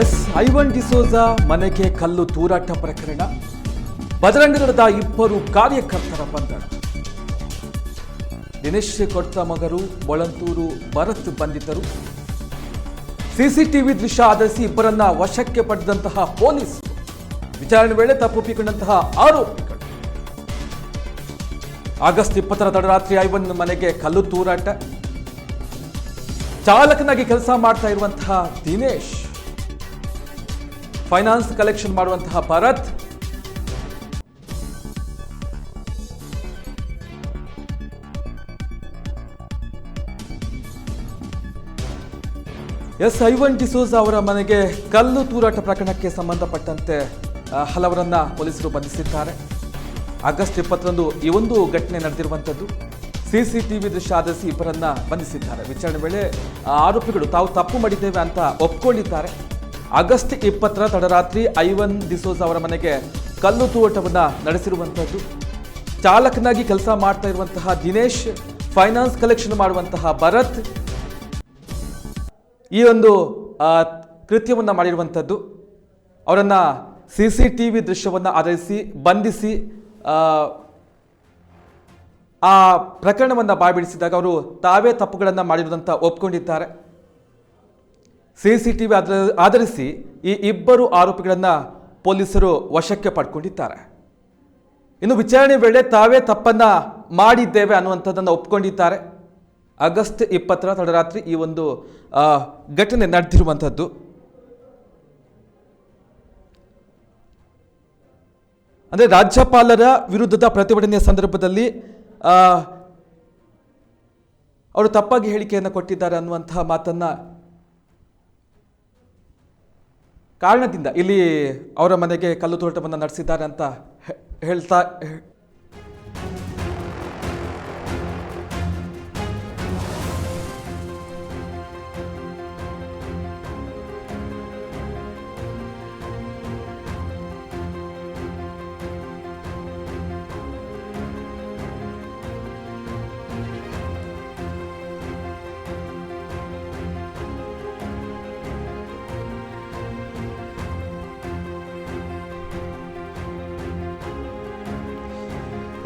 S, Ivan D'Souza ಮನೆಗೆ ಕಲ್ಲು ತೂರಾಟ ಪ್ರಕರಣ. ಬಜರಂಗದಳದ ಇಬ್ಬರು ಕಾರ್ಯಕರ್ತರ ಬಂಧನ. ದಿನೇಶ್ ಕೊಡ್ತ ಮಗರು ಬೊಳಂತೂರು ಭರತ್ ಬಂಧಿತರು. ಸಿಸಿಟಿವಿ ದೃಶ್ಯ ಆಧರಿಸಿ ಇಬ್ಬರನ್ನ ವಶಕ್ಕೆ ಪಡೆದಂತಹ ಪೊಲೀಸ್. ವಿಚಾರಣೆ ವೇಳೆ ತಪ್ಪೊಪ್ಪಿಕೊಂಡಂತಹ ಆರೋಪಿಗಳು. ಆಗಸ್ಟ್ ಇಪ್ಪತ್ತರ ತಡರಾತ್ರಿ ಐವನ್ ಮನೆಗೆ ಕಲ್ಲು ತೂರಾಟ. ಚಾಲಕನಾಗಿ ಕೆಲಸ ಮಾಡ್ತಾ ಇರುವಂತಹ ದಿನೇಶ್. ಫೈನಾನ್ಸ್ ಕಲೆಕ್ಷನ್ ಮಾಡುವಂತಹ ಭರತ್. ಎಸ್ ಐವನ್ ಡಿಸೋಜ್ ಅವರ ಮನೆಗೆ ಕಲ್ಲು ತೂರಾಟ ಪ್ರಕರಣಕ್ಕೆ ಸಂಬಂಧಪಟ್ಟಂತೆ ಹಲವರನ್ನ ಪೊಲೀಸರು ಬಂಧಿಸಿದ್ದಾರೆ. ಆಗಸ್ಟ್ ಇಪ್ಪತ್ತರಂದು ಈ ಒಂದು ಘಟನೆ ನಡೆದಿರುವಂಥದ್ದು. ಸಿಸಿಟಿವಿ ದೃಶ್ಯ ಆಧರಿಸಿ ಇಬ್ಬರನ್ನ ಬಂಧಿಸಿದ್ದಾರೆ. ವಿಚಾರಣೆ ವೇಳೆ ಆರೋಪಿಗಳು ತಾವು ತಪ್ಪು ಮಾಡಿದ್ದೇವೆ ಅಂತ ಒಪ್ಕೊಂಡಿದ್ದಾರೆ. ಆಗಸ್ಟ್ ಇಪ್ಪತ್ತರ ತಡರಾತ್ರಿ ಐವನ್ ಡಿಸೋಸ್ ಅವರ ಮನೆಗೆ ಕಲ್ಲು ತೂಟವನ್ನು ನಡೆಸಿರುವಂಥದ್ದು ಚಾಲಕನಾಗಿ ಕೆಲಸ ಮಾಡ್ತಾ ಇರುವಂತಹ ದಿನೇಶ್, ಫೈನಾನ್ಸ್ ಕಲೆಕ್ಷನ್ ಮಾಡುವಂತಹ ಭರತ್, ಈ ಒಂದು ಕೃತ್ಯವನ್ನು ಮಾಡಿರುವಂಥದ್ದು ಅವರನ್ನು ಸಿ ಸಿ ಟಿ ವಿ ದೃಶ್ಯವನ್ನು ಆಧರಿಸಿ, ಬಂಧಿಸಿ, ಆ ಪ್ರಕರಣವನ್ನು ಬಾಯ್ಬಿಡಿಸಿದಾಗ ಅವರು ತಾವೇ ತಪ್ಪುಗಳನ್ನು ಮಾಡಿರೋದಂತ ಒಪ್ಕೊಂಡಿದ್ದಾರೆ. ಸಿ ಟಿ ವಿ ಆಧರಿಸಿ ಈ ಇಬ್ಬರು ಆರೋಪಿಗಳನ್ನು ಪೊಲೀಸರು ವಶಕ್ಕೆ ಪಡ್ಕೊಂಡಿದ್ದಾರೆ. ಇನ್ನು ವಿಚಾರಣೆ ವೇಳೆ ತಾವೇ ತಪ್ಪನ್ನ ಮಾಡಿದ್ದೇವೆ ಅನ್ನುವಂಥದ್ದನ್ನು ಒಪ್ಕೊಂಡಿದ್ದಾರೆ. ಆಗಸ್ಟ್ ಇಪ್ಪತ್ತರ ತಡರಾತ್ರಿ ಈ ಒಂದು ಘಟನೆ ನಡೆದಿರುವಂಥದ್ದು. ಅಂದರೆ ರಾಜ್ಯಪಾಲರ ವಿರುದ್ಧದ ಪ್ರತಿಭಟನೆಯ ಸಂದರ್ಭದಲ್ಲಿ ಅವರು ತಪ್ಪಾಗಿ ಹೇಳಿಕೆಯನ್ನು ಕೊಟ್ಟಿದ್ದಾರೆ ಅನ್ನುವಂತಹ ಮಾತನ್ನ ಕಾರಣದಿಂದ ಇಲ್ಲಿ ಅವರ ಮನೆಗೆ ಕಲ್ಲು ತೋಟವನ್ನು ನಡೆಸಿದ್ದಾರೆ ಅಂತ ಹೇಳ್ತಾ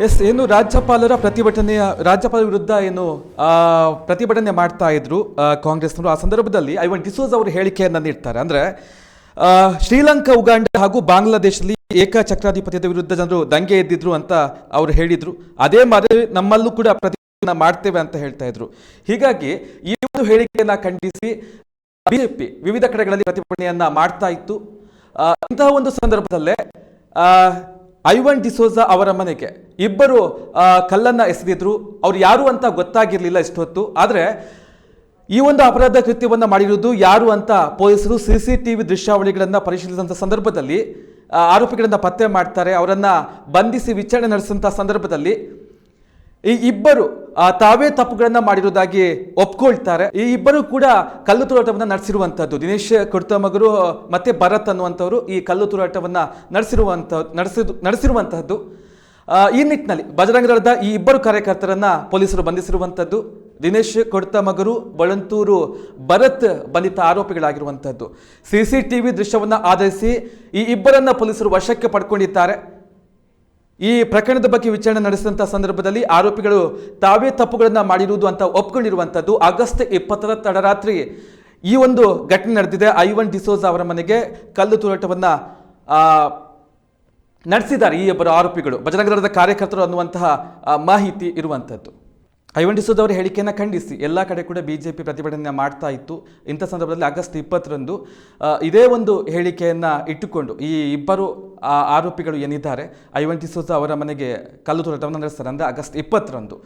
ಎಸ್ ಏನು ರಾಜ್ಯಪಾಲರ ಪ್ರತಿಭಟನೆಯ ರಾಜ್ಯಪಾಲರ ವಿರುದ್ಧ ಏನು ಪ್ರತಿಭಟನೆ ಮಾಡ್ತಾ ಇದ್ರು ಕಾಂಗ್ರೆಸ್ ಕಾಂಗ್ರೆಸ್ನವರು. ಆ ಸಂದರ್ಭದಲ್ಲಿ ಐವನ್ ಡಿಸೋಜ್ ಅವರು ಹೇಳಿಕೆಯನ್ನು ನೀಡ್ತಾರೆ. ಅಂದ್ರೆ ಶ್ರೀಲಂಕಾ, ಉಗಾಂಡ ಹಾಗೂ ಬಾಂಗ್ಲಾದೇಶದಲ್ಲಿ ಏಕಚಕ್ರಾಧಿಪತ್ಯದ ವಿರುದ್ಧ ಜನರು ದಂಗೆ ಎದ್ದಿದ್ರು ಅಂತ ಅವರು ಹೇಳಿದ್ರು. ಅದೇ ಮಾದರಿ ನಮ್ಮಲ್ಲೂ ಕೂಡ ಪ್ರತಿಭಟನೆ ಮಾಡ್ತೇವೆ ಅಂತ ಹೇಳ್ತಾ ಇದ್ರು. ಹೀಗಾಗಿ ಈ ಒಂದು ಹೇಳಿಕೆಯನ್ನ ಖಂಡಿಸಿ ಬಿಜೆಪಿ ವಿವಿಧ ಕಡೆಗಳಲ್ಲಿ ಪ್ರತಿಭಟನೆಯನ್ನ ಮಾಡ್ತಾ ಇತ್ತು. ಇಂತಹ ಒಂದು ಸಂದರ್ಭದಲ್ಲೇ ಐವನ್ ಡಿಸೋಜಾ ಅವರ ಮನೆಗೆ. ಇಬ್ಬರು ಕಲ್ಲನ್ನು ಎಸೆದಿದ್ರು. ಅವ್ರು ಯಾರು ಅಂತ ಗೊತ್ತಾಗಿರಲಿಲ್ಲ ಇಷ್ಟೊತ್ತು. ಆದರೆ, ಈ ಒಂದು ಅಪರಾಧ ಕೃತ್ಯವನ್ನು ಮಾಡಿರುವುದು ಯಾರು ಅಂತ ಪೊಲೀಸರು ಸಿ ಸಿ ಟಿ ವಿ ದೃಶ್ಯಾವಳಿಗಳನ್ನು ಪರಿಶೀಲಿಸಿದಂಥ ಸಂದರ್ಭದಲ್ಲಿ ಆರೋಪಿಗಳನ್ನ ಪತ್ತೆ ಮಾಡ್ತಾರೆ. ಅವರನ್ನು ಬಂಧಿಸಿ ವಿಚಾರಣೆ ನಡೆಸಿದಂಥ ಸಂದರ್ಭದಲ್ಲಿ ಈ ಇಬ್ಬರು ತಾವೇ ತಪ್ಪುಗಳನ್ನ ಮಾಡಿರುವುದಾಗಿ ಒಪ್ಕೊಳ್ತಾರೆ. ಈ ಇಬ್ಬರು ಕೂಡ ಕಲ್ಲು ತೂರಾಟವನ್ನು ನಡೆಸಿರುವಂತದ್ದು ದಿನೇಶ್ ಕೊಡ್ತಮಗರು ಮತ್ತೆ ಭರತ್ ಅನ್ನುವಂಥವ್ರು ಈ ಕಲ್ಲು ತೂರಾಟವನ್ನು ನಡೆಸಿರುವಂತ ನಡೆಸಿದ ನಡೆಸಿರುವಂತಹದ್ದು. ಈ ನಿಟ್ಟಿನಲ್ಲಿ ಬಜರಂಗ ದಳದ ಈ ಇಬ್ಬರು ಕಾರ್ಯಕರ್ತರನ್ನ ಪೊಲೀಸರು ಬಂಧಿಸಿರುವಂಥದ್ದು ದಿನೇಶ್ ಕೊಡ್ತಮಗರು ಬಳಂತೂರು ಭರತ್ ಬಂಧಿತ ಆರೋಪಿಗಳಾಗಿರುವಂಥದ್ದು ಸಿ ಸಿ ಟಿ ವಿ ದೃಶ್ಯವನ್ನ ಆಧರಿಸಿ ಈ ಇಬ್ಬರನ್ನ ಪೊಲೀಸರು ವಶಕ್ಕೆ ಪಡ್ಕೊಂಡಿದ್ದಾರೆ. ಈ ಪ್ರಕರಣದ ಬಗ್ಗೆ ವಿಚಾರಣೆ ನಡೆಸಿದಂಥ ಸಂದರ್ಭದಲ್ಲಿ ಆರೋಪಿಗಳು ತಾವೇ ತಪ್ಪುಗಳನ್ನು ಮಾಡಿರುವುದು ಅಂತ ಒಪ್ಕೊಂಡಿರುವಂಥದ್ದು ಆಗಸ್ಟ್ ಇಪ್ಪತ್ತರ ತಡರಾತ್ರಿ ಈ ಒಂದು ಘಟನೆ ನಡೆದಿದೆ. ಐವನ್ ಡಿಸೋಜ್ ಅವರ ಮನೆಗೆ ಕಲ್ಲು ತೂರಾಟವನ್ನು ನಡೆಸಿದ್ದಾರೆ ಈ ಇಬ್ಬರು ಆರೋಪಿಗಳು. ಭಜನಗರದ ಕಾರ್ಯಕರ್ತರು ಅನ್ನುವಂತಹ ಮಾಹಿತಿ ಇರುವಂಥದ್ದು ಡಿಸೋಜ್ ಅವರ ಹೇಳಿಕೆಯನ್ನು ಖಂಡಿಸಿ. ಎಲ್ಲ ಕಡೆ ಕೂಡ ಬಿಜೆಪಿ ಪ್ರತಿಭಟನೆ ಮಾಡ್ತಾ ಇತ್ತು. ಇಂಥ ಸಂದರ್ಭದಲ್ಲಿ ಆಗಸ್ಟ್ ಇಪ್ಪತ್ತರಂದು ಇದೇ ಒಂದು ಹೇಳಿಕೆಯನ್ನು ಇಟ್ಟುಕೊಂಡು ಈ ಇಬ್ಬರು ಆರೋಪಿಗಳು ಏನಿದ್ದಾರೆ ಐವನ್ ಡಿಸೋಜ್ ಅವರ ಮನೆಗೆ ಕಲ್ಲು ತೋರಾಟವನ್ನು ನಡೆಸ್ತಾರೆ ಅಂದರೆ ಆಗಸ್ಟ್ ಇಪ್ಪತ್ತರಂದು.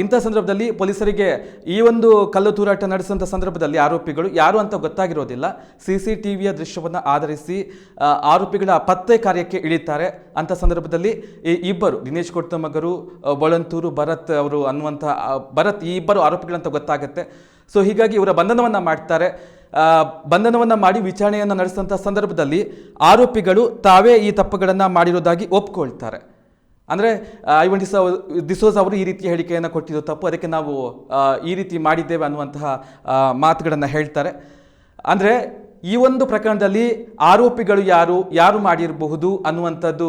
ಇಂಥ ಸಂದರ್ಭದಲ್ಲಿ ಪೊಲೀಸರಿಗೆ ಈ ಒಂದು ಕಲ್ಲು ತೂರಾಟ ನಡೆಸಿದಂಥ ಸಂದರ್ಭದಲ್ಲಿ ಆರೋಪಿಗಳು ಯಾರು ಅಂತ ಗೊತ್ತಾಗಿರೋದಿಲ್ಲ. ಸಿ ಸಿ ಟಿ ವಿಯ ದೃಶ್ಯವನ್ನು ಆಧರಿಸಿ ಆರೋಪಿಗಳ ಪತ್ತೆ ಕಾರ್ಯಕ್ಕೆ ಇಳಿತಾರೆ. ಅಂಥ ಸಂದರ್ಭದಲ್ಲಿ ಈ ಇಬ್ಬರು, ದಿನೇಶ್ ಕೊಡ್ತಮಗರು ಬಳಂತೂರು ಭರತ್ ಅವರು ಅನ್ನುವಂಥ ಭರತ್ ಈ ಇಬ್ಬರು ಆರೋಪಿಗಳಂತ ಗೊತ್ತಾಗುತ್ತೆ. ಸೊ, ಹೀಗಾಗಿ ಇವರ ಬಂಧನವನ್ನು ಮಾಡ್ತಾರೆ. ಬಂಧನವನ್ನು ಮಾಡಿ ವಿಚಾರಣೆಯನ್ನು ನಡೆಸಿದಂಥ ಸಂದರ್ಭದಲ್ಲಿ ಆರೋಪಿಗಳು ತಾವೇ ಈ ತಪ್ಪುಗಳನ್ನು ಮಾಡಿರೋದಾಗಿ ಒಪ್ಕೊಳ್ತಾರೆ. ಅಂದರೆ ದಿಸ್ ಡಿಸೋಸ್ ಅವರು ಈ ರೀತಿಯ ಹೇಳಿಕೆಯನ್ನು ಕೊಟ್ಟಿದ್ದು ತಪ್ಪು. ಅದಕ್ಕೆ ನಾವು ಈ ರೀತಿ ಮಾಡಿದ್ದೇವೆ ಅನ್ನುವಂತಹ ಮಾತುಗಳನ್ನು ಹೇಳ್ತಾರೆ. ಅಂದರೆ ಈ ಒಂದು ಪ್ರಕರಣದಲ್ಲಿ ಆರೋಪಿಗಳು ಯಾರು ಯಾರು ಮಾಡಿರಬಹುದು ಅನ್ನುವಂಥದ್ದು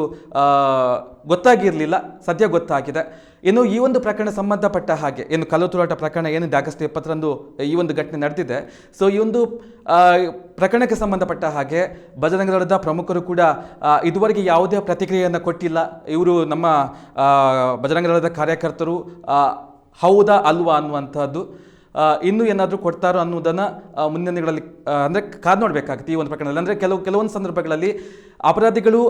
ಗೊತ್ತಾಗಿರಲಿಲ್ಲ ಸದ್ಯ ಗೊತ್ತಾಗಿದೆ. ಇನ್ನು ಈ ಒಂದು ಪ್ರಕರಣ ಸಂಬಂಧಪಟ್ಟ ಹಾಗೆ ಏನು ಕಲ್ಲು ತೂರಾಟ ಪ್ರಕರಣ ಏನಿದೆ ಆಗಸ್ಟ್ ಇಪ್ಪತ್ತರಂದು ಈ ಒಂದು ಘಟನೆ ನಡೆದಿದೆ. ಸೊ ಈ ಒಂದು ಪ್ರಕರಣಕ್ಕೆ ಸಂಬಂಧಪಟ್ಟ ಹಾಗೆ ಭಜರಂಗದಳದ ಪ್ರಮುಖರು ಕೂಡ ಇದುವರೆಗೆ ಯಾವುದೇ ಪ್ರತಿಕ್ರಿಯೆಯನ್ನು ಕೊಟ್ಟಿಲ್ಲ. ಇವರು ನಮ್ಮ ಆ, ದಳದ ಕಾರ್ಯಕರ್ತರು ಹೌದಾ ಅಲ್ವಾ ಅನ್ನುವಂಥದ್ದು. ಇನ್ನೂ ಏನಾದರೂ ಕೊಡ್ತಾರೋ ಅನ್ನೋದನ್ನು ಮುಂದಿನ ದಿನಗಳಲ್ಲಿ ಅಂದರೆ ಕಾದು ನೋಡಬೇಕಾಗುತ್ತೆ ಈ ಒಂದು ಪ್ರಕರಣದಲ್ಲಿ. ಅಂದರೆ ಕೆಲವು ಕೆಲವೊಂದು ಸಂದರ್ಭಗಳಲ್ಲಿ ಅಪರಾಧಿಗಳು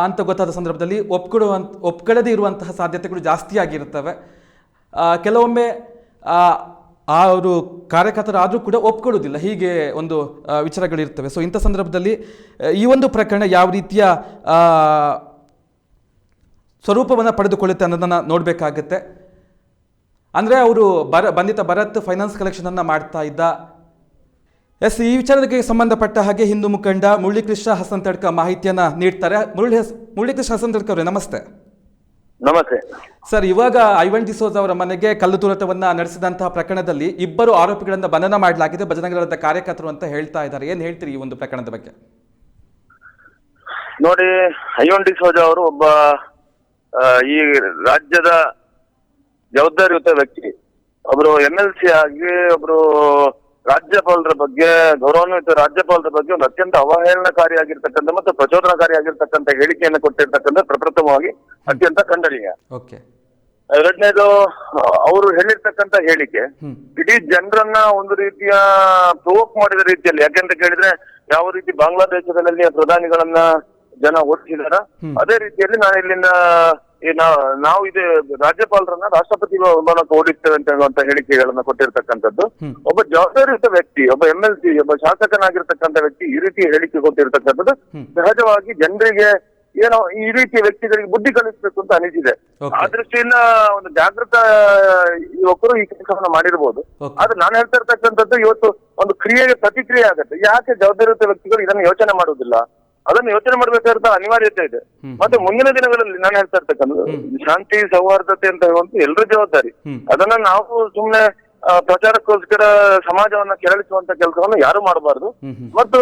ಅಂತ ಗೊತ್ತಾದ ಸಂದರ್ಭದಲ್ಲಿ ಒಪ್ಕೊಳ್ಳುವಂಥ ಒಪ್ಕೊಳ್ಳದೇ ಇರುವಂತಹ ಸಾಧ್ಯತೆಗಳು ಜಾಸ್ತಿ ಆಗಿರ್ತವೆ ಕೆಲವೊಮ್ಮೆ ಆ, ಅವರು ಕಾರ್ಯಕರ್ತರಾದರೂ ಕೂಡ ಒಪ್ಕೊಳ್ಳೋದಿಲ್ಲ ಹೀಗೆ ಒಂದು ವಿಚಾರಗಳಿರ್ತವೆ ಸೊ ಇಂಥ ಸಂದರ್ಭದಲ್ಲಿ ಈ ಒಂದು ಪ್ರಕರಣ ಯಾವ ರೀತಿಯ ಸ್ವರೂಪವನ್ನು ಪಡೆದುಕೊಳ್ಳುತ್ತೆ ಅನ್ನೋದನ್ನು ನೋಡಬೇಕಾಗತ್ತೆ. ಅಂದರೆ ಅವರು ಬರ ಬಂಧಿತ ಭರತ್ ಫೈನಾನ್ಸ್ ಕಲೆಕ್ಷನನ್ನು ಮಾಡ್ತಾ ಇದ್ದ. ಎಸ್ ಈ ವಿಚಾರಕ್ಕೆ ಸಂಬಂಧಪಟ್ಟ ಹಾಗೆ ಹಿಂದೂ ಮುಖಂಡ ಮುರಳೀಕೃಷ್ಣ ಹಸನ್ ತಡ್ಕ ಮಾಹಿತಿಯನ್ನು ನೀಡ್ತಾರೆ. ಮುರಳಿ ಮುರಳಿ ಮುರಳೀಕೃಷ್ಣ ಹಸನ್ ತಡ್ಕ ಅವರೇ ನಮಸ್ತೆ. ನಮಸ್ತೆ. ಸರ್ ಇವಾಗ ಐವನ್ ಡಿಸೋಜ್ ಅವರ ಮನೆಗೆ ಕಲ್ಲು ತೂರಾಟವನ್ನ ನಡೆಸಿದಂತಹ ಪ್ರಕರಣದಲ್ಲಿ ಇಬ್ಬರು ಆರೋಪಿಗಳನ್ನ ಬಂಧನ ಮಾಡಲಾಗಿದೆ. ಭಜನಗರದ ಕಾರ್ಯಕರ್ತರು ಅಂತ ಹೇಳ್ತಾ ಇದ್ದಾರೆ. ಏನು ಹೇಳ್ತೀರಿ ಈ ಒಂದು ಪ್ರಕರಣದ ಬಗ್ಗೆ? ನೋಡಿ ಐವನ್ ಡಿಸೋಜ ಅವರು ಒಬ್ಬ ಈ ರಾಜ್ಯದ ಜವಾಬ್ದಾರಿಯುತ ವ್ಯಕ್ತಿ. ಒಬ್ರು ಎಂ ಎಲ್ ಸಿ ಆಗಿ ಒಬ್ರು ರಾಜ್ಯಪಾಲರ ಬಗ್ಗೆ ಗೌರವಾನ್ವಿತ ರಾಜ್ಯಪಾಲರ ಬಗ್ಗೆ ಒಂದು ಅತ್ಯಂತ ಅವಹೇಳನಕಾರಿಯಾಗಿರ್ತಕ್ಕಂಥ ಮತ್ತು ಪ್ರಚೋದನಕಾರಿಯಾಗಿರ್ತಕ್ಕಂಥ ಹೇಳಿಕೆಯನ್ನು ಕೊಟ್ಟಿರ್ತಕ್ಕಂಥ ಪ್ರಪ್ರಥಮವಾಗಿ ಅತ್ಯಂತ ಖಂಡನೀಯ. ಓಕೆ. ಎರಡನೇದು ಅವರು ಹೇಳಿರ್ತಕ್ಕಂಥ ಹೇಳಿಕೆ. ಇಡೀ ಜನರನ್ನ ಒಂದು ರೀತಿಯ ಪ್ರವೋಕ್ ಮಾಡಿದ ರೀತಿಯಲ್ಲಿ ಯಾಕೆಂತ ಕೇಳಿದ್ರೆ ಯಾವ ರೀತಿ ಬಾಂಗ್ಲಾದೇಶದಲ್ಲಿ ಪ್ರಧಾನಿಗಳನ್ನ ಜನ ಓಡಿಸಿದಾರ ಅದೇ ರೀತಿಯಲ್ಲಿ ನಾನು ಇಲ್ಲಿಂದ ನಾವು ಇದು ರಾಜ್ಯಪಾಲರನ್ನ ರಾಷ್ಟ್ರಪತಿ ಭವನಕ್ಕೆ ಓಡಿಸ್ತೇವೆ ಅಂತ ಹೇಳುವಂತ ಹೇಳಿಕೆಗಳನ್ನ ಕೊಟ್ಟಿರ್ತಕ್ಕಂಥದ್ದು. ಒಬ್ಬ ಜವಾಬ್ದಾರಿಯುತ ವ್ಯಕ್ತಿ ಒಬ್ಬ ಎಂ ಎಲ್ ಸಿ ಒಬ್ಬ ಶಾಸಕನಾಗಿರ್ತಕ್ಕಂಥ ವ್ಯಕ್ತಿ ಈ ರೀತಿ ಹೇಳಿಕೆ ಕೊಟ್ಟಿರ್ತಕ್ಕಂಥದ್ದು. ಸಹಜವಾಗಿ ಜನರಿಗೆ ಏನೋ ಈ ರೀತಿಯ ವ್ಯಕ್ತಿಗಳಿಗೆ ಬುದ್ಧಿ ಕಲಿಸ್ಬೇಕು ಅಂತ ಅನಿಸಿದೆ. ಆ ದೃಷ್ಟಿಯಿಂದ ಒಂದು ಜಾಗೃತ ಯುವಕರು ಈ ಕೆಲಸವನ್ನ ಮಾಡಿರ್ಬೋದು. ಆದ್ರೆ ನಾನು ಹೇಳ್ತಾ ಇರ್ತಕ್ಕಂಥದ್ದು ಇವತ್ತು ಒಂದು ಕ್ರಿಯೆಗೆ ಪ್ರತಿಕ್ರಿಯೆ ಆಗುತ್ತೆ. ಯಾಕೆ ಜವಾಬ್ದಾರಿಯುತ ವ್ಯಕ್ತಿಗಳು ಇದನ್ನು ಯೋಚನೆ ಮಾಡುವುದಿಲ್ಲ? ಅದನ್ನು ಯೋಚನೆ ಮಾಡಬೇಕಾದ ಅನಿವಾರ್ಯತೆ ಇದೆ. ಮತ್ತೆ ಮುಂದಿನ ದಿನಗಳಲ್ಲಿ ನಾನು ಹೇಳ್ತಾ ಇರ್ತಕ್ಕಂಥದ್ದು ಶಾಂತಿ ಸೌಹಾರ್ದತೆ ಅಂತ ಹೇಳುವಂತ ಎಲ್ಲರ ಜವಾಬ್ದಾರಿ. ಅದನ್ನ ನಾವು ಸುಮ್ನೆ ಆ, ಪ್ರಚಾರಕ್ಕೋಸ್ಕರ ಸಮಾಜವನ್ನ ಕೆರಳಿಸುವಂತ ಕೆಲಸವನ್ನು ಯಾರು ಮಾಡಬಾರದು. ಮತ್ತು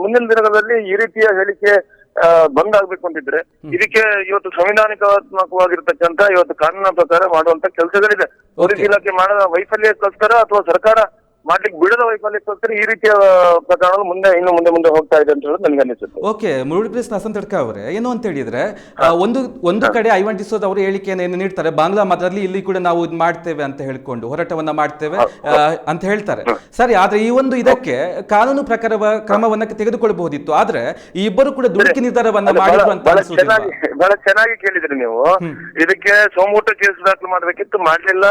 ಮುಂದಿನ ದಿನಗಳಲ್ಲಿ ಈ ರೀತಿಯ ಹೇಳಿಕೆ ಆ, ಬಂದ್ ಆಗ್ಬೇಕು ಅಂತಿದ್ರೆ ಇದಕ್ಕೆ ಇವತ್ತು ಸಂವಿಧಾನಿಕಾತ್ಮಕವಾಗಿರ್ತಕ್ಕಂತ ಇವತ್ತು ಕಾನೂನಿನ ಪ್ರಕಾರ ಮಾಡುವಂತ ಕೆಲಸಗಳಿದೆ. ಪೊಲೀಸ್ ಇಲಾಖೆ ಮಾಡೋ ವೈಫಲ್ಯಕ್ಕೋಸ್ಕರ ಅಥವಾ ಸರ್ಕಾರ ಮಾಡ್ಲಿಕ್ಕೆ ಬಿಡದ ವೈಫಲ್ಯಕ್ಕೋಸ್ಕರ ಈ ರೀತಿಯ ಪ್ರಕರಣಗಳು ಮುಂದೆ ಇನ್ನು ಮುಂದೆ ಮುಂದೆ ಹೋಗ್ತಾ ಇದೆ ಅಂತ ಹೇಳೋದು ನನಗೆ ಅನಿಸುತ್ತೆ. ಓಕೆ ಮುರಳೀಕೃಷ್ಣ ಹಸನ್ ತಡ್ಕ ಅವರೇ. ಏನು ಅಂತ ಹೇಳಿದ್ರೆ ಒಂದು ಒಂದು ಕಡೆ ಐವನ್ ಡಿಸೋದ್ ಅವರು ಹೇಳಿಕೆಯನ್ನು ಏನು ನೀಡ್ತಾರೆ ಬಾಂಗ್ಲಾ ಮಾತ್ರದಲ್ಲಿ ಇಲ್ಲಿ ಕೂಡ ನಾವು ಇದು ಮಾಡ್ತೇವೆ ಅಂತ ಹೇಳ್ಕೊಂಡು ಹೋರಾಟವನ್ನ ಮಾಡ್ತೇವೆ ಅಂತ ಹೇಳ್ತಾರೆ. ಸರಿ ಆದ್ರೆ ಈ ಒಂದು ಇದಕ್ಕೆ ಕಾನೂನು ಪ್ರಕಾರ ಕ್ರಮವನ್ನ ತೆಗೆದುಕೊಳ್ಳಬಹುದಿತ್ತು. ಆದ್ರೆ ಈ ಇಬ್ಬರು ಕೂಡ ದುಡುಕಿ ನಿರ್ಧಾರವನ್ನ ಮಾಡಿದ್ರು ಅಂತ ಬಹಳ ಚೆನ್ನಾಗಿ ಬಹಳ ಚೆನ್ನಾಗಿ ಕೇಳಿದ್ರಿ ನೀವು. ಇದಕ್ಕೆ ಸೋಮೂಟ ಕೇಸ್ ದಾಖಲು ಮಾಡಬೇಕಿತ್ತು ಮಾಡ್ಲಿಲ್ಲ.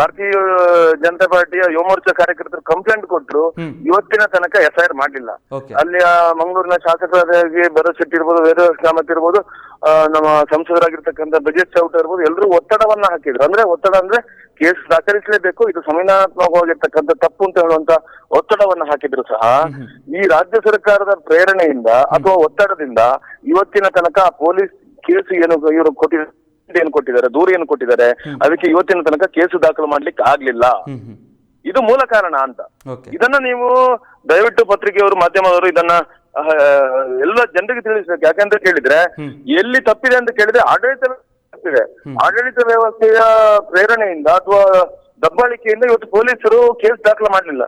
ಭಾರತೀಯ ಜನತಾ ಪಾರ್ಟಿಯ ಯುವ ಮೋರ್ಚಾ ಕಾರ್ಯಕರ್ತರು ಕಂಪ್ಲೇಂಟ್ ಕೊಟ್ರು ಇವತ್ತಿನ ತನಕ ಎಫ್ ಐ ಆರ್ ಮಾಡಲಿಲ್ಲ ಅಲ್ಲಿ ಮಂಗಳೂರಿನ ಶಾಸಕರಾಗಿ ಭರತ್ ಶೆಟ್ಟಿ ಇರ್ಬೋದು ವೇದವ್ಯಾಸ ಕಾಮತ್ ಇರ್ಬೋದು ನಮ್ಮ ಸಂಸದರಾಗಿರ್ತಕ್ಕಂಥ ಬಜೆಟ್ ಚೌಟ ಇರ್ಬೋದು ಎಲ್ಲರೂ ಒತ್ತಡವನ್ನ ಹಾಕಿದ್ರು. ಅಂದ್ರೆ ಒತ್ತಡ ಅಂದ್ರೆ ಕೇಸ್ ದಾಖಲಿಸಲೇಬೇಕು ಇದು ಸಂವಿಧಾನಾತ್ಮಕವಾಗಿರ್ತಕ್ಕಂಥ ತಪ್ಪು ಅಂತ ಹೇಳುವಂತ ಒತ್ತಡವನ್ನ ಹಾಕಿದ್ರು ಸಹ. ಈ ರಾಜ್ಯ ಸರ್ಕಾರದ ಪ್ರೇರಣೆಯಿಂದ ಅಥವಾ ಒತ್ತಡದಿಂದ ಇವತ್ತಿನ ತನಕ ಪೊಲೀಸ್ ಕೇಸ್ ಏನು ಇವರು ಕೊಟ್ಟಿದ್ದಾರೆ ಏನು ಕೊಟ್ಟಿದ್ದಾರೆ ದೂರ ಏನು ಕೊಟ್ಟಿದ್ದಾರೆ ಅದಕ್ಕೆ ಇವತ್ತಿನ ತನಕ ಕೇಸು ದಾಖಲು ಮಾಡ್ಲಿಕ್ಕೆ ಆಗ್ಲಿಲ್ಲ. ಇದು ಮೂಲ ಕಾರಣ ಅಂತ. ಇದನ್ನ ನೀವು ದಯವಿಟ್ಟು ಪತ್ರಿಕೆಯವರು ಮಾಧ್ಯಮದವರು ಇದನ್ನ ಎಲ್ಲ ಜನರಿಗೆ ತಿಳಿಸ್ಬೇಕು. ಯಾಕಂತ ಕೇಳಿದ್ರೆ ಎಲ್ಲಿ ತಪ್ಪಿದೆ ಅಂತ ಕೇಳಿದ್ರೆ ಆಡಳಿತ ತಪ್ಪಿದೆ ಆಡಳಿತ ವ್ಯವಸ್ಥೆಯ ಪ್ರೇರಣೆಯಿಂದ ಅಥವಾ ದಬ್ಬಾಳಿಕೆಯಿಂದ ಇವತ್ತು ಪೊಲೀಸರು ಕೇಸ್ ದಾಖಲು ಮಾಡಲಿಲ್ಲ.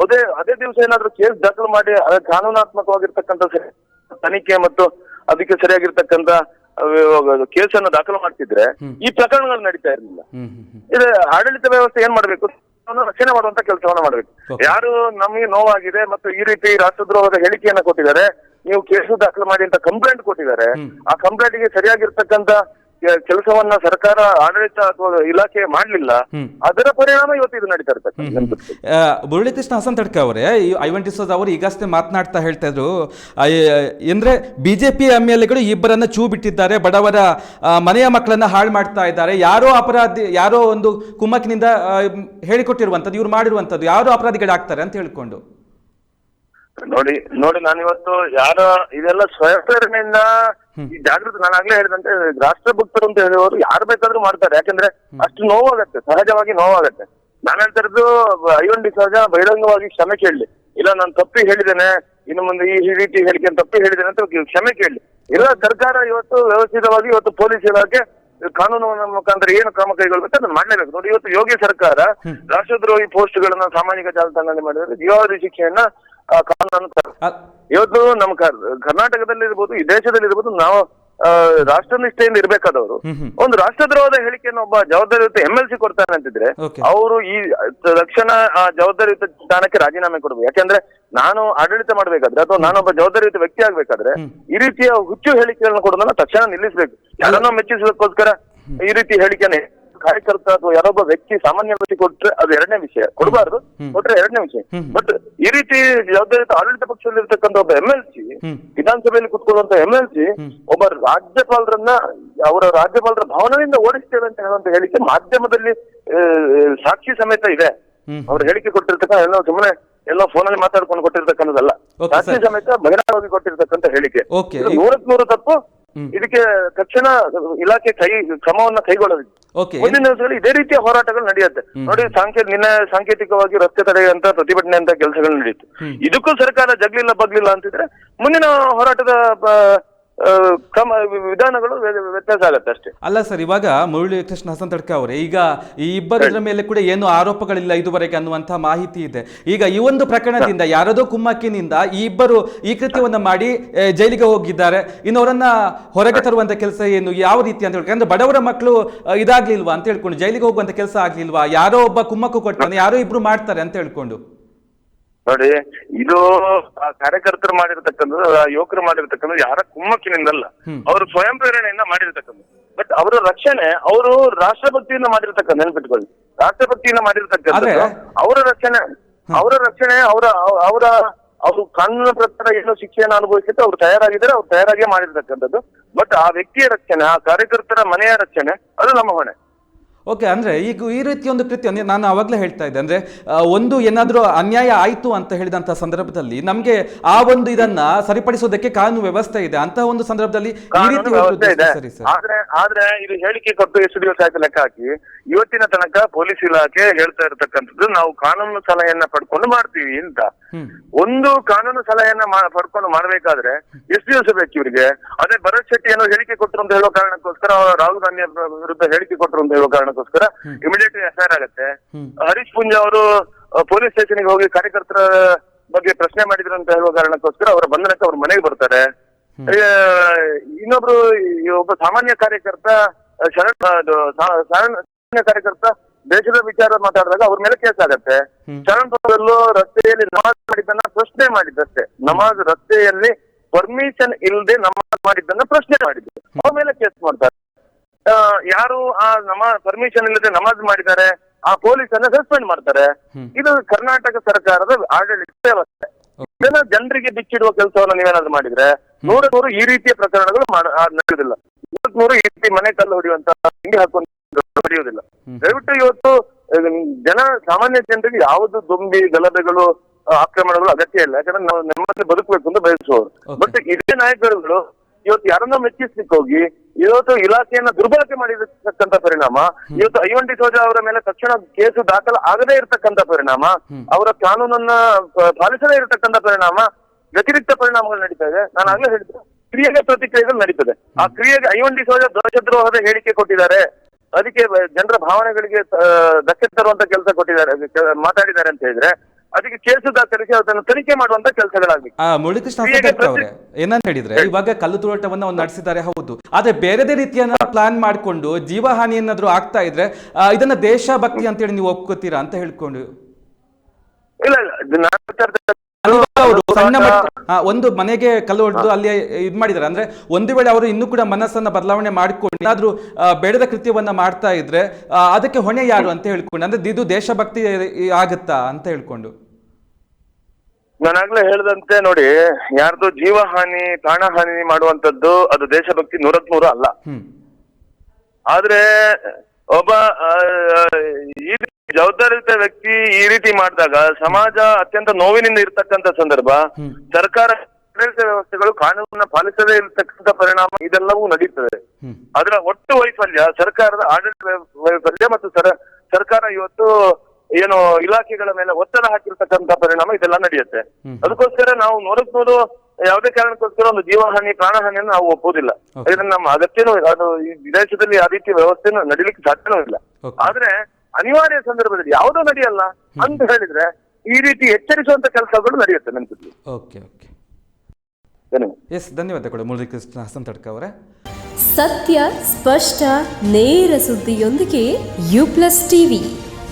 ಅದೇ ಅದೇ ದಿವಸ ಏನಾದ್ರೂ ಕೇಸ್ ದಾಖಲು ಮಾಡಿ ಕಾನೂನಾತ್ಮಕವಾಗಿರ್ತಕ್ಕಂತ ಕಾನೂನಾತ್ಮಕವಾಗಿರ್ತಕ್ಕಂಥ ತನಿಖೆ ಮತ್ತು ಅದಕ್ಕೆ ಸರಿಯಾಗಿರ್ತಕ್ಕಂಥ ಕೇಸನ್ನು ದಾಖಲು ಮಾಡ್ತಿದ್ರೆ ಈ ಪ್ರಕರಣಗಳು ನಡೀತಾ ಇರಲಿಲ್ಲ. ಇದು ಆಡಳಿತ ವ್ಯವಸ್ಥೆ ಏನ್ ಮಾಡ್ಬೇಕು? ರಕ್ಷಣೆ ಮಾಡುವಂತ ಕೆಲಸವನ್ನ ಮಾಡಬೇಕು. ಯಾರು ನಮಗೆ ನೋವಾಗಿದೆ ಮತ್ತು ಈ ರೀತಿ ರಾಷ್ಟ್ರದ್ರೋಹದ ಹೇಳಿಕೆಯನ್ನ ಕೊಟ್ಟಿದ್ದಾರೆ ನೀವು ಕೇಸು ದಾಖಲು ಮಾಡಿ ಅಂತ ಕಂಪ್ಲೇಂಟ್ ಕೊಟ್ಟಿದ್ದಾರೆ ಆ ಕಂಪ್ಲೇಂಟ್ಗೆ ಸರಿಯಾಗಿರ್ತಕ್ಕಂತ ಕೆಲಸವನ್ನ ಸರ್ಕಾರ ಆಡಳಿತ ಅಥವಾ ಇಲಾಖೆ ಮಾಡಲಿಲ್ಲ. ಅದರ ಪರಿಣಾಮ ಇವತ್ತು ಇದು ನಡೀತಾ ಇರ್ತದೆ. ಮುರಳೀಕೃಷ್ಣ ಹಸನ್ ತಡ್ಕ ಅವರೇ ಐವನ್ ಡಿಸೋದ್ ಅವರು ಈಗಷ್ಟೇ ಮಾತನಾಡ್ತಾ ಹೇಳ್ತಾ ಇದ್ರು. ಎಂದ್ರೆ ಅಂದ್ರೆ ಬಿಜೆಪಿ ಎಂ ಎಲ್ ಎಗಳು ಇಬ್ಬರನ್ನ ಚೂ ಬಿಟ್ಟಿದ್ದಾರೆ ಬಡವರ ಮನೆಯ ಮಕ್ಕಳನ್ನ ಹಾಳು ಮಾಡ್ತಾ ಇದ್ದಾರೆ. ಯಾರೋ ಅಪರಾಧಿ ಯಾರೋ ಒಂದು ಕುಮ್ಮಕ್ಕಿನಿಂದ ಹೇಳಿಕೊಟ್ಟಿರುವಂತದ್ದು ಇವ್ರು ಮಾಡಿರುವಂತದ್ದು ಯಾರೋ ಅಪರಾಧಿಗಳಾಗ್ತಾರೆ ಅಂತ ಹೇಳ್ಕೊಂಡು. ನೋಡಿ ನೋಡಿ ನಾನಿವತ್ತು ಯಾರ ಇದೆಲ್ಲ ಸ್ವಯಂ ಈ ಜಾಗೃತಿ ನಾನು ಆಗ್ಲೇ ಹೇಳಿದಂತೆ ರಾಷ್ಟ್ರ ಭಕ್ತರು ಅಂತ ಹೇಳುವವರು ಯಾರು ಬೇಕಾದ್ರೂ ಮಾಡ್ತಾರೆ. ಯಾಕಂದ್ರೆ ಅಷ್ಟು ನೋವಾಗತ್ತೆ ಸಹಜವಾಗಿ ನೋವಾಗತ್ತೆ. ನಾನು ಹೇಳ್ತಾ ಇರೋದು ಸಹಜ ಬಹಿರಂಗವಾಗಿ ಕ್ಷಮೆ ಕೇಳಲಿ. ಇಲ್ಲ ನಾನು ತಪ್ಪಿ ಹೇಳಿದ್ದೇನೆ ಇನ್ನು ಮುಂದೆ ಈ ರೀತಿ ಹೇಳಿಕೆ ತಪ್ಪಿ ಹೇಳಿದ್ದೇನೆ ಅಂತ ಕ್ಷಮೆ ಕೇಳಲಿ. ಇಲ್ಲ ಸರ್ಕಾರ ಇವತ್ತು ವ್ಯವಸ್ಥಿತವಾಗಿ ಇವತ್ತು ಪೊಲೀಸ್ ಇಲಾಖೆ ಕಾನೂನು ಮುಖಾಂತರ ಏನು ಕ್ರಮ ಕೈಗೊಳ್ಬೇಕು ಅದನ್ನ ಮಾಡಲೇಬೇಕು. ನೋಡಿ ಇವತ್ತು ಯೋಗಿ ಸರ್ಕಾರ ರಾಷ್ಟ್ರದ್ರೋಹಿ ಪೋಸ್ಟ್ ಗಳನ್ನ ಸಾಮಾಜಿಕ ಜಾಲತಾಣದಲ್ಲಿ ಮಾಡಿದ್ರೆ ಜೀವಾವಧಿ ಶಿಕ್ಷೆಯನ್ನ ಇವತ್ತು ನಮ್ಮ ಕರ್ನಾಟಕದಲ್ಲಿ ಇರ್ಬೋದು ಈ ದೇಶದಲ್ಲಿ ಇರ್ಬೋದು ನಾವು ರಾಷ್ಟ್ರ ರಾಷ್ಟ್ರನಿಷ್ಠೆಯಿಂದ ಇರ್ಬೇಕಾದವರು ಒಂದು ರಾಷ್ಟ್ರದ್ರೋಹದ ಹೇಳಿಕೆಯನ್ನು ಒಬ್ಬ ಜವಾಬ್ದಾರಿಯುತ ಎಂ ಎಲ್ ಸಿ ಕೊಡ್ತಾನೆ ಅಂತಿದ್ರೆ. ಅವರು ಈ ತಕ್ಷಣ ಆ ಜವಾಬ್ದಾರಿಯುತ ಸ್ಥಾನಕ್ಕೆ ರಾಜೀನಾಮೆ ಕೊಡಬೇಕು. ಯಾಕಂದ್ರೆ ನಾನು ಆಡಳಿತ ಮಾಡ್ಬೇಕಾದ್ರೆ ಅಥವಾ ನಾನೊಬ್ಬ ಜವಾಬ್ದಾರಿಯುತ ವ್ಯಕ್ತಿ ಆಗ್ಬೇಕಾದ್ರೆ ಈ ರೀತಿಯ ಹುಚ್ಚು ಹೇಳಿಕೆಗಳನ್ನ ಕೊಡೋದನ್ನ ತಕ್ಷಣ ನಿಲ್ಲಿಸಬೇಕು. ಯಾರನ್ನೋ ಮೆಚ್ಚಿಸೋದಕ್ಕೋಸ್ಕರ ಈ ರೀತಿ ಹೇಳಿಕೆನೆ ಕಾರ್ಯಕರ್ತ ಅಥವಾ ಯಾರೊಬ್ಬ ವ್ಯಕ್ತಿ ಸಾಮಾನ್ಯ ವ್ಯಕ್ತಿ ಕೊಟ್ರೆ ಅದು ಎರಡನೇ ವಿಷಯ. ಕೊಡಬಾರ್ದು ಕೊಟ್ರೆ ಎರಡನೇ ವಿಷಯ. ಬಟ್ ಈ ರೀತಿ ಜವಾಬ್ದಾರಿಯುತ ಆಡಳಿತ ಪಕ್ಷದಲ್ಲಿ ಇರ್ತಕ್ಕಂಥ ಒಬ್ಬ ಎಂ ಎಲ್ ಸಿ ವಿಧಾನಸಭೆಯಲ್ಲಿ ಕುತ್ಕೊಳ್ಳುವಂತ ಎಂ ಎಲ್ ಸಿ ಒಬ್ಬ ರಾಜ್ಯಪಾಲರನ್ನ ಅವರ ರಾಜ್ಯಪಾಲರ ಭವನದಿಂದ ಓಡಿಸ್ತೇವೆ ಅಂತ ಹೇಳುವಂತ ಹೇಳಿಕೆ ಮಾಧ್ಯಮದಲ್ಲಿ ಸಾಕ್ಷಿ ಸಮೇತ ಇದೆ. ಅವ್ರ ಹೇಳಿಕೆ ಕೊಟ್ಟಿರ್ತಕ್ಕ ಎಲ್ಲ ಸುಮ್ಮನೆ ಎಲ್ಲ ಫೋನ್ ಅಲ್ಲಿ ಮಾತಾಡ್ಕೊಂಡು ಕೊಟ್ಟಿರ್ತಕ್ಕಂಥದ್ದಲ್ಲ. ಸಾಕ್ಷಿ. ಸಮೇತ ಬಹಿರಂಗವಾಗಿ ಕೊಟ್ಟಿರ್ತಕ್ಕಂಥ ಹೇಳಿಕೆ. ನೂರಕ್ ನೂರು ತಪ್ಪು ಇದಕ್ಕೆ ತಕ್ಷಣ ಇಲಾಖೆ ಕೈ ಕ್ರಮವನ್ನ ಕೈಗೊಳ್ಳಬೇಕು ಮುಂದಿನ ದಿವಸಗಳಲ್ಲಿ ಇದೇ ರೀತಿಯ ಹೋರಾಟಗಳು ನಡೆಯುತ್ತೆ. ನೋಡಿ ಸಾಂಕೇತ ನಿನ್ನೆ ಸಾಂಕೇತಿಕವಾಗಿ ರಸ್ತೆ ತಡೆ ಅಂತ ಪ್ರತಿಭಟನೆ ಅಂತ ಕೆಲಸಗಳು ನಡೆಯುತ್ತೆ. ಇದಕ್ಕೂ ಸರ್ಕಾರ ಜಗ್ಲಿಲ್ಲ ಬಗ್ಲಿಲ್ಲ ಅಂತಿದ್ರೆ ಮುಂದಿನ ಹೋರಾಟದ ಕ್ರಮ ವಿಧಾನಗಳು ವ್ಯತ್ಯಾಸ ಆಗುತ್ತೆ ಅಷ್ಟೇ. ಅಲ್ಲ ಸರ್ ಇವಾಗ ಮುರಳಿ ಕೃಷ್ಣ ಹಸನ್ ತಡ್ಕ ಅವರೇ ಈಗ ಈ ಇಬ್ಬರ ಮೇಲೆ ಕೂಡ ಏನು ಆರೋಪಗಳಿಲ್ಲ ಇದುವರೆಗೆ ಅನ್ನುವಂತಹ ಮಾಹಿತಿ ಇದೆ. ಈಗ ಈ ಒಂದು ಪ್ರಕರಣದಿಂದ ಯಾರದೋ ಕುಮ್ಮಕ್ಕಿನಿಂದ ಈ ಇಬ್ಬರು ಈ ಕೃತ್ಯವನ್ನ ಮಾಡಿ ಜೈಲಿಗೆ ಹೋಗಿದ್ದಾರೆ. ಇನ್ನು ಅವರನ್ನ ಹೊರಗೆ ತರುವಂತ ಕೆಲಸ ಏನು ಯಾವ ರೀತಿ ಅಂತ ಹೇಳ್ಕೊಂಡು ಅಂದ್ರೆ ಬಡವರ ಮಕ್ಕಳು ಇದಾಗ್ಲಿಲ್ವಾ ಅಂತ ಹೇಳ್ಕೊಂಡು ಜೈಲಿಗೆ ಹೋಗುವಂತ ಕೆಲಸ ಆಗ್ಲಿಲ್ವಾ? ಯಾರೋ ಒಬ್ಬ ಕುಮ್ಮಕ್ಕು ಕೊಡ್ತಾನೆ ಯಾರೋ ಇಬ್ರು ಮಾಡ್ತಾರೆ ಅಂತ ಹೇಳ್ಕೊಂಡು. ನೋಡಿ ಇದು ಆ ಕಾರ್ಯಕರ್ತರು ಮಾಡಿರ್ತಕ್ಕಂಥದ್ದು ಆ ಯುವಕರು ಮಾಡಿರ್ತಕ್ಕಂಥದ್ದು ಯಾರ ಕುಮ್ಮಕ್ಕಿನಿಂದಲ್ಲ. ಅವರು ಸ್ವಯಂ ಪ್ರೇರಣೆಯಿಂದ ಮಾಡಿರ್ತಕ್ಕಂಥದ್ದು. ಬಟ್ ಅವರ ರಕ್ಷಣೆ ಅವರು ರಾಷ್ಟ್ರಭಕ್ತಿಯಿಂದ ಮಾಡಿರ್ತಕ್ಕಂಥ ನೆನಪಿಟ್ಕೊಳ್ಳಿ. ರಾಷ್ಟ್ರಭಕ್ತಿಯಿಂದ ಮಾಡಿರ್ತಕ್ಕಂಥದ್ದು ಅವರ ರಕ್ಷಣೆ ಅವರ ರಕ್ಷಣೆ ಅವರ ಅವರ ಅವರು ಕಾನೂನಿನ ಪ್ರಕಾರ ಏನು ಶಿಕ್ಷೆಯನ್ನು ಅನುಭವಿಸಿದ್ರೆ ಅವ್ರು ತಯಾರಾಗಿದ್ದಾರೆ ಅವ್ರು ತಯಾರಾಗೇ ಮಾಡಿರ್ತಕ್ಕಂಥದ್ದು. ಬಟ್ ಆ ವ್ಯಕ್ತಿಯ ರಕ್ಷಣೆ ಆ ಕಾರ್ಯಕರ್ತರ ಮನೆಯ ರಕ್ಷಣೆ ಅದು ನಮ್ಮ ಹೊಣೆ. ಓಕೆ ಅಂದ್ರೆ ಈಗ ಈ ರೀತಿ ಒಂದು ಕೃತ್ಯ ನಾನು ಆವಾಗಲೇ ಹೇಳ್ತಾ ಇದ್ದೆ. ಅಂದ್ರೆ ಒಂದು ಏನಾದರೂ ಅನ್ಯಾಯ ಆಯಿತು ಅಂತ ಹೇಳಿದಂಥ ಸಂದರ್ಭದಲ್ಲಿ ನಮಗೆ ಆ ಒಂದು ಇದನ್ನ ಸರಿಪಡಿಸೋದಕ್ಕೆ ಕಾನೂನು ವ್ಯವಸ್ಥೆ ಇದೆ. ಅಂತ ಒಂದು ಸಂದರ್ಭದಲ್ಲಿ ಈ ರೀತಿ ಸರಿ ಸರ್. ಆದ್ರೆ ಆದ್ರೆ ಇದು ಹೇಳಿಕೆ ಕೊಟ್ಟು ಎಷ್ಟು ದಿವಸ ಆಯ್ತು ಲೆಕ್ಕ ಹಾಕಿ ಇವತ್ತಿನ ತನಕ ಪೊಲೀಸ್ ಇಲಾಖೆ ಹೇಳ್ತಾ ಇರತಕ್ಕಂಥದ್ದು ನಾವು ಕಾನೂನು ಸಲಹೆಯನ್ನ ಪಡ್ಕೊಂಡು ಮಾಡ್ತೀವಿ ಅಂತ. ಒಂದು ಕಾನೂನು ಸಲಹೆಯನ್ನ ಪಡ್ಕೊಂಡು ಮಾಡ್ಬೇಕಾದ್ರೆ ಎಷ್ಟು ದಿವಸ ಬೇಕು ಇವರಿಗೆ? ಅದೇ ಭರತ್ ಶೆಟ್ಟಿ ಏನೋ ಹೇಳಿಕೆ ಕೊಟ್ಟರು ಅಂತ ಹೇಳೋ ಕಾರಣಕ್ಕೋಸ್ಕರ ರಾಹುಲ್ ಗಾಂಧಿ ಅವ್ರ ವಿರುದ್ಧ ಹೇಳಿಕೆ ಕೊಟ್ಟರು ಅಂತ ಹೇಳೋ ಕಾರಣಕ್ಕೋಸ್ಕರ ಇಮಿಡಿಯೇಟ್ ಎಫ್ಐಆರ್ ಆಗುತ್ತೆ. ಹರೀಶ್ ಪುಂಜ ಅವರು ಪೊಲೀಸ್ ಸ್ಟೇಷನ್ಗೆ ಹೋಗಿ ಕಾರ್ಯಕರ್ತರ ಬಗ್ಗೆ ಪ್ರಶ್ನೆ ಮಾಡಿದ್ರು ಅಂತ ಹೇಳುವ ಕಾರಣಕ್ಕೋಸ್ಕರ ಅವರ ಬಂಧನಕ್ಕೆ ಅವ್ರ ಮನೆಗೆ ಬರ್ತಾರೆ. ಇನ್ನೊಬ್ರು ಒಬ್ಬ ಸಾಮಾನ್ಯ ಕಾರ್ಯಕರ್ತ ಶರಣ ಸಾಮಾನ್ಯ ಕಾರ್ಯಕರ್ತ ದೇಶದ ವಿಚಾರ ಮಾತಾಡಿದಾಗ ಅವ್ರ ಮೇಲೆ ಕೇಸ್ ಆಗತ್ತೆ. ಶರಣ್ ರಸ್ತೆಯಲ್ಲಿ ನಮಾಜ್ ಮಾಡಿದ್ದನ್ನ ಪ್ರಶ್ನೆ ಮಾಡಿದ್ದಷ್ಟೇ. ನಮಾಜ್ ರಸ್ತೆಯಲ್ಲಿ ಪರ್ಮಿಷನ್ ಇಲ್ಲದೆ ನಮಾಜ್ ಮಾಡಿದ್ದನ್ನ ಪ್ರಶ್ನೆ ಮಾಡಿದ್ದು ಅವ್ರ ಮೇಲೆ ಕೇಸ್ ಮಾಡ್ತಾರೆ. ಯಾರು ಆ ನಮ್ಮ ಪರ್ಮಿಷನ್ ಇಲ್ಲದೆ ನಮಾಜ್ ಮಾಡಿದ್ದಾರೆ ಆ ಪೊಲೀಸ್ ಅನ್ನ ಸಸ್ಪೆಂಡ್ ಮಾಡ್ತಾರೆ ಇದು ಕರ್ನಾಟಕ ಸರ್ಕಾರದ ಆಡಳಿತ ವ್ಯವಸ್ಥೆ. ಇದನ್ನ ಜನರಿಗೆ ಬಿಚ್ಚಿಡುವ ಕೆಲಸವನ್ನು ನೀವೇನಾದ್ರು ಮಾಡಿದ್ರೆ ನೂರ ನೂರು ಈ ರೀತಿಯ ಪ್ರಕರಣಗಳು ನಡೆಯುವುದಿಲ್ಲ. ನೂರಕ್ ನೂರು ಈ ರೀತಿ ಮನೆ ಕಲ್ಲು ಹೊಡೆಯುವಂತ ಹಿಂಗೆ ಹಾಕೊಂಡು ನಡೆಯುವುದಿಲ್ಲ. ದಯವಿಟ್ಟು ಇವತ್ತು ಜನ ಸಾಮಾನ್ಯ ಜನರಿಗೆ ಯಾವುದು ದುಂಬಿ ಗಲಭೆಗಳು ಆಕ್ರಮಣಗಳು ಅಗತ್ಯ ಇಲ್ಲ. ಯಾಕಂದ್ರೆ ನಾವು ನೆಮ್ಮದಿ ಬದುಕಬೇಕು ಅಂತ ಬಯಸುವವರು. ಬಟ್ ಇದೇ ನಾಯಕರುಗಳು ಇವತ್ತು ಯಾರನ್ನ ಮೆಚ್ಚಿಸ್ಲಿಕ್ಕೆ ಹೋಗಿ ಇವತ್ತು ಇಲಾಖೆಯನ್ನ ದುರ್ಬಳಕೆ ಮಾಡಿರತಕ್ಕಂತ ಪರಿಣಾಮ ಇವತ್ತು ಐವಂಟಿ ಸೋಜಾ ಅವರ ಮೇಲೆ ತಕ್ಷಣ ಕೇಸು ದಾಖಲ ಆಗದೇ ಇರತಕ್ಕಂತ ಪರಿಣಾಮ ಅವರ ಕಾನೂನನ್ನ ಪಾಲಿಸದೇ ಇರತಕ್ಕಂತ ಪರಿಣಾಮ ವ್ಯತಿರಿಕ್ತ ಪರಿಣಾಮಗಳು ನಡೀತಾ ಇದೆ. ನಾನು ಆಗ್ಲೇ ಹೇಳಿದ್ರು ಕ್ರಿಯೆಗೆ ಪ್ರತಿಕ್ರಿಯೆಗಳು ನಡೀತದೆ. ಆ ಕ್ರಿಯೆಗೆ ಐವಂಟಿ ಸೋಜಾ ದ್ವಜದ್ರೋಹದ ಹೇಳಿಕೆ ಕೊಟ್ಟಿದ್ದಾರೆ. ಅದಕ್ಕೆ ಜನರ ಭಾವನೆಗಳಿಗೆ ಧಕ್ಕೆ ತರುವಂತ ಕೆಲಸ ಕೊಟ್ಟಿದ್ದಾರೆ ಮಾತಾಡಿದ್ದಾರೆ ಅಂತ ಹೇಳಿದ್ರೆ ಅದಕ್ಕೆ ಕೇಸು ತನಿಖೆ ಅದನ್ನು ತನಿಖೆ ಮಾಡುವಂತ ಕೆಲಸಗಳಾಗಬೇಕು. ಆ ಮುರಳಿಕೃಷ್ಣ ಹಸನ್ ಅವರೇ ಏನಂತ ಹೇಳಿದ್ರೆ ಇವಾಗ ಕಲ್ಲು ತೂರಾಟವನ್ನ ಒಂದು ನಡೆಸಿದ್ದಾರೆ ಹೌದು. ಆದ್ರೆ ಬೇರೆದೇ ರೀತಿಯನ್ನ ಪ್ಲಾನ್ ಮಾಡ್ಕೊಂಡು ಜೀವಹಾನಿ ಏನಾದ್ರು ಆಗ್ತಾ ಇದ್ರೆ ಇದನ್ನ ದೇಶಭಕ್ತಿ ಅಂತ ಹೇಳಿ ನೀವು ಒಪ್ಕೋತೀರಾ ಅಂತ ಹೇಳ್ಕೊಂಡು. ಇಲ್ಲ ಇಲ್ಲ. ನಾನು ಸಣ್ಣ ಒಂದು ಮನೆಗೆ ಕಲ್ಲು ಹೊಡೆದು ಅಲ್ಲಿ ಇದು ಮಾಡಿದ್ದಾರೆ ಅಂದ್ರೆ ಒಂದು ವೇಳೆ ಅವರು ಇನ್ನೂ ಕೂಡ ಮನಸ್ಸನ್ನ ಬದಲಾವಣೆ ಮಾಡಿಕೊಂಡು ಏನಾದ್ರೂ ಬೇಡದ ಕೃತ್ಯವನ್ನ ಮಾಡ್ತಾ ಇದ್ರೆ ಅದಕ್ಕೆ ಹೊಣೆ ಯಾರು ಅಂತ ಹೇಳ್ಕೊಂಡು ಅಂದ್ರೆ ಇದು ದೇಶಭಕ್ತಿ ಆಗುತ್ತಾ ಅಂತ ಹೇಳ್ಕೊಂಡು. ನಾನಾಗ್ಲೇ ಹೇಳ್ದಂತೆ ನೋಡಿ ಯಾರ್ದು ಜೀವಹಾನಿ ಪ್ರಾಣಹಾನಿ ಮಾಡುವಂತದ್ದು ಅದು ದೇಶಭಕ್ತಿ ನೂರಕ್ ನೂರ ಅಲ್ಲ ಆದ್ರೆ ಒಬ್ಬ ಈ ರೀತಿ ಜವಾಬ್ದಾರಿಯುತ ವ್ಯಕ್ತಿ ಈ ರೀತಿ ಮಾಡಿದಾಗ ಸಮಾಜ ಅತ್ಯಂತ ನೋವಿನಿಂದ ಇರತಕ್ಕಂತ ಸಂದರ್ಭ ಸರ್ಕಾರ ಆಡಳಿತ ವ್ಯವಸ್ಥೆಗಳು ಕಾನೂನನ್ನ ಪಾಲಿಸದೇ ಇರತಕ್ಕಂತ ಪರಿಣಾಮ ಇದೆಲ್ಲವೂ ನಡೀತದೆ. ಅದರ ಒಟ್ಟು ವೈಫಲ್ಯ ಸರ್ಕಾರದ ಆಡಳಿತ ವೈಫಲ್ಯ ಮತ್ತು ಸರ ಸರ್ಕಾರ ಇವತ್ತು ಏನು ಇಲಾಖೆಗಳ ಮೇಲೆ ಒತ್ತಡ ಹಾಕಿರ್ತಕ್ಕಂತ ಪರಿಣಾಮ ಇದೆಲ್ಲ ನಡೆಯುತ್ತೆ. ಅದಕ್ಕೋಸ್ಕರ ನಾವು ನೂರು ಯಾವುದೇ ಕಾರಣಕ್ಕೋಸ್ಕರ ಒಂದು ಜೀವಹಾನಿ ಪ್ರಾಣಹಾನಿಯನ್ನು ನಾವು ಒಪ್ಪುವುದಿಲ್ಲ. ಅದನ್ನ ಇದನ್ನ ನಮ್ಮ ಅಗತ್ಯನೂ ಇಲ್ಲ. ಅದು ಈ ವಿದೇಶದಲ್ಲಿ ಆ ರೀತಿ ವ್ಯವಸ್ಥೆನೂ ನಡೀಲಿಕ್ಕೆ ಸಾಧ್ಯನೂ ಇಲ್ಲ. ಆದ್ರೆ ಅನಿವಾರ್ಯ ಸಂದರ್ಭದಲ್ಲಿ ಯಾವುದೋ ನಡೆಯಲ್ಲ ಅಂತ ಹೇಳಿದ್ರೆ ಈ ರೀತಿ ಎಚ್ಚರಿಸುವಂತ ಕೆಲಸಗಳು ನಡೆಯುತ್ತೆ ನೆನಪಿದ್ವಿ ಓಕೆ ಓಕೆ ಧನ್ಯವಾದ. ಎಸ್ ಧನ್ಯವಾದಗಳು ಮುರಳೀಕೃಷ್ಣ ಹಸನ್ ತಡ್ಕ ಅವರೇ. ಸತ್ಯ ಸ್ಪಷ್ಟ ನೇರ ಸುದ್ದಿಯೊಂದಿಗೆ ಯು ಪ್ಲಸ್ ಟಿವಿ